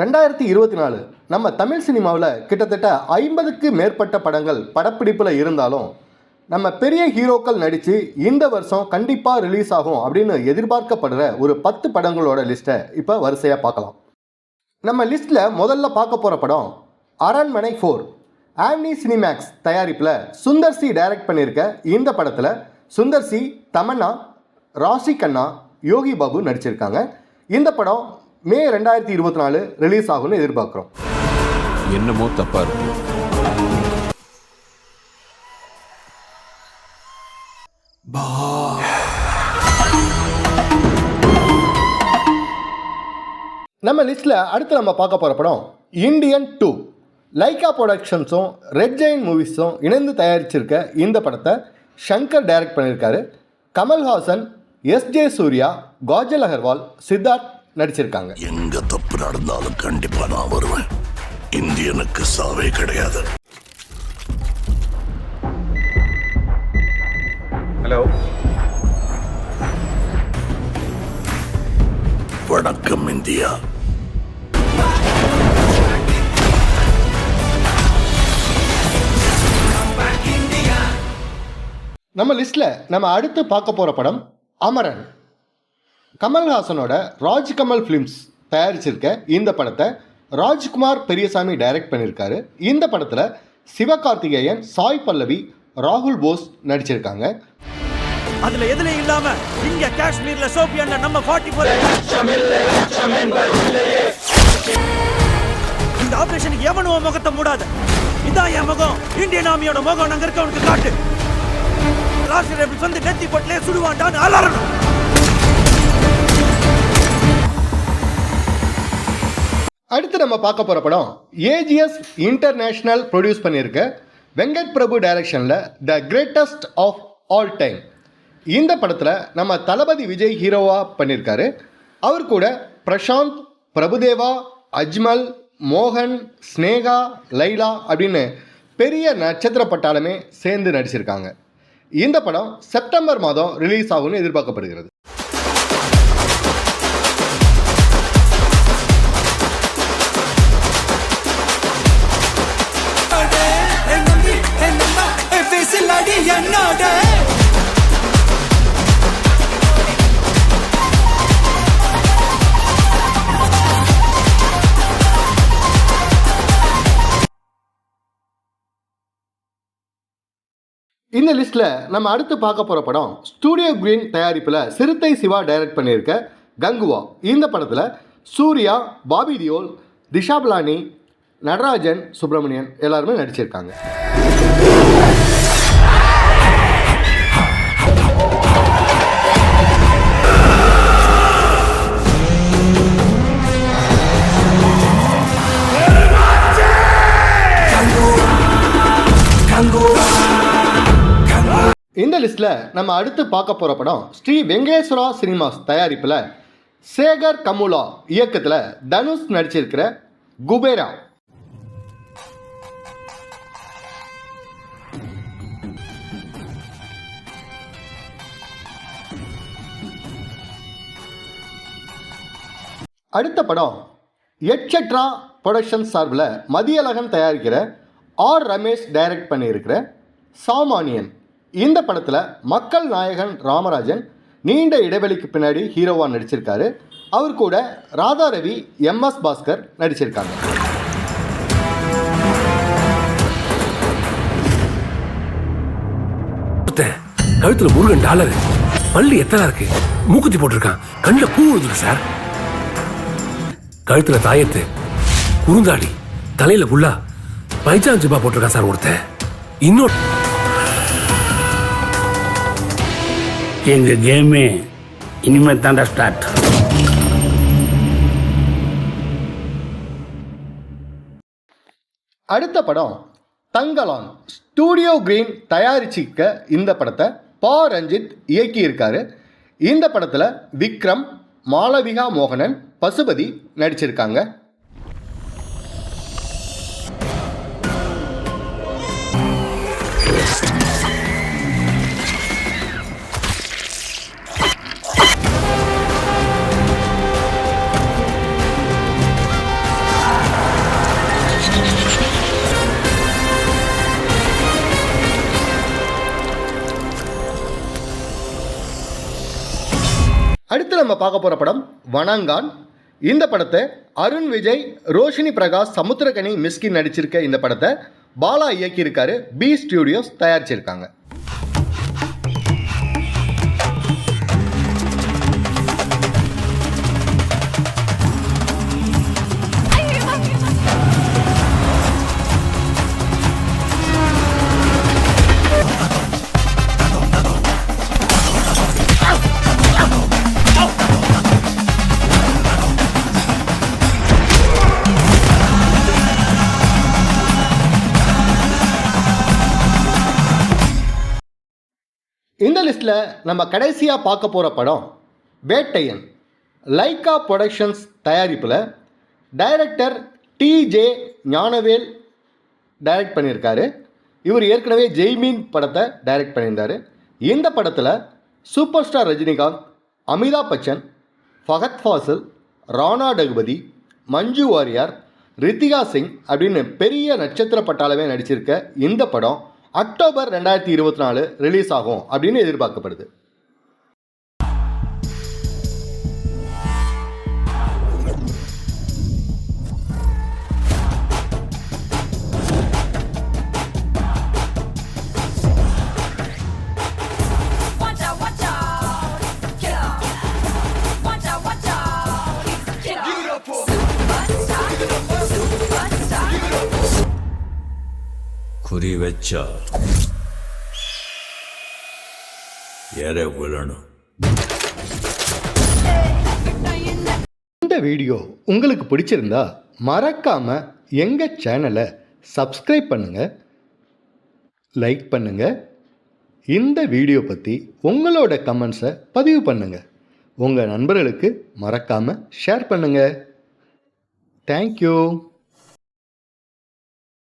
ரெண்டாயிரத்தி இருபத்தி நாலு நம்ம தமிழ் சினிமாவில் கிட்டத்தட்ட ஐம்பதுக்கு மேற்பட்ட படங்கள் படப்பிடிப்பில் இருந்தாலும் நம்ம பெரிய ஹீரோக்கள் நடித்து இந்த வருஷம் கண்டிப்பாக ரிலீஸ் ஆகும் அப்படின்னு எதிர்பார்க்கப்படுற ஒரு பத்து படங்களோட லிஸ்ட்டை இப்போ வரிசையாக பார்க்கலாம். நம்ம லிஸ்ட்டில் முதல்ல பார்க்க போகிற படம் அரண்மனை ஃபோர் ஆம்னி சினிமேக்ஸ் தயாரிப்பில் சுந்தர் சி டைரக்ட் பண்ணியிருக்க இந்த படத்தில் சுந்தர் சி தமன்னா ராஷி கண்ணா யோகி பாபு நடிச்சிருக்காங்க. இந்த படம் மே ரெண்டாயிரத்தி இருபத்தி நாலு ரிலீஸ் ஆகும்னு எதிர்பார்க்குறோம். என்னமோ தப்பா இருக்கு. நம்ம லிஸ்ட்டில் அடுத்து நம்ம பார்க்க போகிற படம் இந்தியன் டூ லைக்கா ப்ரொடக்ஷன்ஸும் ரெட் ஜெயின் மூவிஸும் இணைந்து தயாரிச்சிருக்க இந்த படத்தை ஷங்கர் டைரக்ட் பண்ணியிருக்காரு கமல்ஹாசன் எஸ் ஜே சூர்யா காஜல் அகர்வால் சித்தார்த் நடிச்சிருக்காங்க. எங்க தப்பு நடந்தாலும் கண்டிப்பா நான் வருவேன். இந்தியனுக்கு சாவே கிடையாது. ஹலோ. வணக்கம் இந்தியா. நம்ம லிஸ்ட்டில் நம்ம அடுத்து பார்க்க போகிற படம் அமரன். கமல்ஹாசனோட ராஜ் கமல் ஃபிலிம்ஸ் தயாரிச்சிருக்க இந்த படத்தை ராஜ்குமார் பெரியசாமி டைரக்ட் பண்ணியிருக்காரு இந்த படத்தில் சிவகார்த்திகேயன் சாய் பல்லவி ராகுல் போஸ் நடிச்சிருக்காங்க. அதுல எதுலயும் இல்லாம இங்க காஷ்மீர்ல சோபியான்ல நம்ம ஃபார்ட்டி ஃபோர் இந்த ஆபரேஷனுக்கு எவனும் முகத்தை மூடாத. இதான் என் முகம். இந்தியன் ஆர்மியோட முகம் நாங்க இருக்கவனுக்கு காட்டு. ராஷ்டிர வந்து நெத்தி போட்டிலே சுடுவான்டான்னு அலறணும். அடுத்து நம்ம பார்க்க போகிற படம் ஏஜிஎஸ் இன்டர்நேஷ்னல் ப்ரொடியூஸ் பண்ணியிருக்க. வெங்கட் பிரபு டைரக்ஷனில் the greatest of all time இந்த படத்தில் நம்ம தளபதி விஜய் ஹீரோவாக பண்ணியிருக்காரு. அவர் கூட பிரசாந்த் பிரபுதேவா அஜ்மல் மோகன் ஸ்னேகா லைலா அப்படின்னு பெரிய நட்சத்திர பட்டாளமே சேர்ந்து நடிச்சிருக்காங்க. இந்த படம் செப்டம்பர் மாதம் ரிலீஸ் ஆகும்னு எதிர்பார்க்கப்படுகிறது. இந்த லிஸ்ட்டில் நம்ம அடுத்து பார்க்க போகிற படம் ஸ்டூடியோ கிரீன் தயாரிப்பில் சிறுத்தை சிவா டைரக்ட் பண்ணியிருக்க கங்குவா. இந்த படத்தில் சூர்யா பாபி தியோல் திஷா பிலானி நடராஜன் சுப்பிரமணியன் எல்லாருமே நடிச்சிருக்காங்க. லிஸ்ட்டில் நம்ம அடுத்து பார்க்க போகிற படம் ஸ்ரீ வெங்கடேஸ்வரா சினிமாஸ் தயாரிப்பில் சேகர் கமுலா இயக்கத்தில் தனுஷ் நடிச்சிருக்கிற குபேரா. அடுத்த படம் எட்செட்ரா ப்ரொடக்ஷன் சார்பில் மதியழகன் தயாரிக்கிற ஆர் ரமேஷ் டைரக்ட் பண்ணியிருக்கிற சாமானியன். இந்த படத்தில் மக்கள் நாயகன் ராமராஜன் நீண்ட இடைவெளிக்கு பின்னாடி ஹீரோவாக நடிச்சிருக்காரு. அவர் கூட ராதா ரவி எம்எஸ் பாஸ்கர் நடிச்சிருக்காங்க. கழுத்துல முருகன் டாலர் பள்ளி எத்தனை இருக்கு? மூக்குத்தி போட்டிருக்கான். கண்ணுல பூ விழுதுல சார் கழுத்துல தாயத்து குறுந்தாடி தலையில புல்லா பைஜான் ஜிபா போட்டிருக்கான் சார் ஒருத்தன். இன்னொரு எங்கள் கேமே இனிமேல் தாண்டா ஸ்டார்ட் அடுத்த படம் தங்கலான். ஸ்டூடியோ கிரீன் தயாரிச்சிக்க இந்த படத்தை பா. ரஞ்சித் இயக்கியிருக்காரு. இந்த படத்தில் விக்ரம் மாளவிகா மோகனன் பசுபதி நடிச்சிருக்காங்க. அடுத்து நம்ம பார்க்க போகிற படம் வனங்கான் இந்த படத்தை அருண் விஜய் ரோஷினி பிரகாஷ் சமுத்திரகனி மிஸ்கின் நடிச்சிருக்க இந்த படத்தை பாலா இயக்கியிருக்காரு. பி ஸ்டுடியோஸ் தயாரிச்சிருக்காங்க. இந்த லிஸ்ட்டில் நம்ம கடைசியாக பார்க்க போகிற படம் வேட்டையன். லைக்கா ப்ரொடக்ஷன்ஸ் தயாரிப்பில் டைரக்டர் டிஜே ஞானவேல் டைரக்ட் பண்ணியிருக்காரு. இவர் ஏற்கனவே ஜெய்மீன் படத்தை டைரக்ட் பண்ணியிருந்தார். இந்த படத்தில் சூப்பர் ஸ்டார் ரஜினிகாந்த் அமிதாப் பச்சன் ஃபகத் ஃபாசில் ராணா டகுபதி மஞ்சு வாரியார் ரித்திகா சிங் அப்படின்னு பெரிய நட்சத்திர பட்டாளமே நடிச்சிருக்க இந்த படம் அக்டோபர் ரெண்டாயிரத்தி இருபத்தி நாலு ரிலீஸ் ஆகும் அப்படின்னு எதிர்பார்க்கப்படுது. குறி வச்சா எற விழணும். இந்த வீடியோ உங்களுக்கு பிடிச்சிருந்தா மறக்காம எங்க சேனலை சப்ஸ்கிரைப் பண்ணுங்க லைக் பண்ணுங்க. இந்த வீடியோ பற்றி உங்களோட கமெண்ட்ஸை பதிவு பண்ணுங்க. உங்கள் நண்பர்களுக்கு மறக்காமல் ஷேர் பண்ணுங்கள் தேங்க்யூ